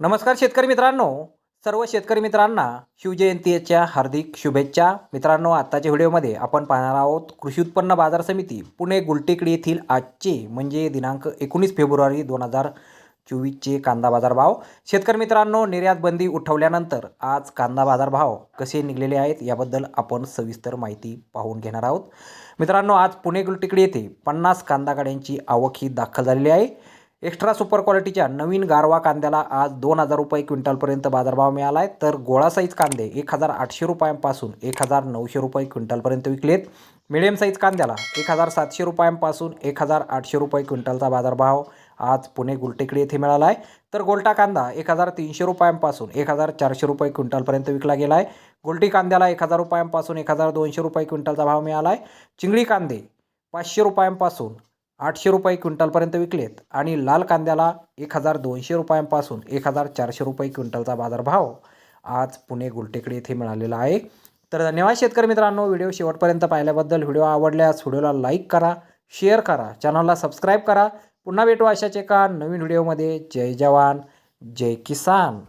नमस्कार शेतकरी मित्रांनो. सर्व शेतकरी मित्रांना शिवजयंतीच्या हार्दिक शुभेच्छा. मित्रांनो आत्ताच्या व्हिडिओमध्ये आपण पाहणार आहोत कृषी उत्पन्न बाजार समिती पुणे गुलटेकडी येथील आजचे म्हणजे दिनांक एकोणीस फेब्रुवारी दोन हजार चोवीसचे कांदा बाजार भाव शेतकरी मित्रांनो निर्यात बंदी उठवल्यानंतर आज कांदा बाजार भाव कसे निघलेले आहेत याबद्दल आपण सविस्तर माहिती पाहून घेणार आहोत. मित्रांनो आज पुणे गुलटेकडी येथे पन्नास कांदा गाड्यांची आवक ही दाखल झालेली आहे. एक्स्ट्रा सुपर क्वालिटीच्या नवीन गारवा कांद्याला आज दोन हजार रुपये क्विंटलपर्यंत बाजारभाव मिळाला आहे तर गोळा साईज कांदे एक हजार आठशे रुपयांपासून एक हजार नऊशे रुपये क्विंटलपर्यंत विकलेत. मिडियम साईज कांद्याला एक हजार सातशे रुपयांपासून एक हजार आठशे रुपये क्विंटलचा बाजारभाव आज पुणे गुलटेकडी येथे मिळाला आहे तर गोल्टा कांदा एक हजार तीनशे रुपयांपासून एक हजार चारशे रुपये क्विंटलपर्यंत विकला गेला आहे गोल्टी कांद्याला एक हजार रुपयांपासून एक हजार दोनशे रुपये क्विंटलचा भाव मिळाला आहे चिंगळी कांदे पाचशे रुपयांपासून आठशे रुपये क्विंटलपर्यंत विकलेत आणि लाल कांद्याला एक हजार दोनशे रुपयांपासून एक हजार चारशे रुपये क्विंटलचा बाजारभाव आज पुणे गुलटेकडे येथे मिळालेला आहे. तर धन्यवाद शेतकरी मित्रांनो व्हिडिओ शेवटपर्यंत पाहिल्याबद्दल व्हिडिओ आवडल्यास व्हिडिओला लाईक करा शेअर करा चॅनलला सबस्क्राईब करा. पुन्हा भेटू अशाच एका नवीन व्हिडिओमध्ये. जय जवान जय किसान.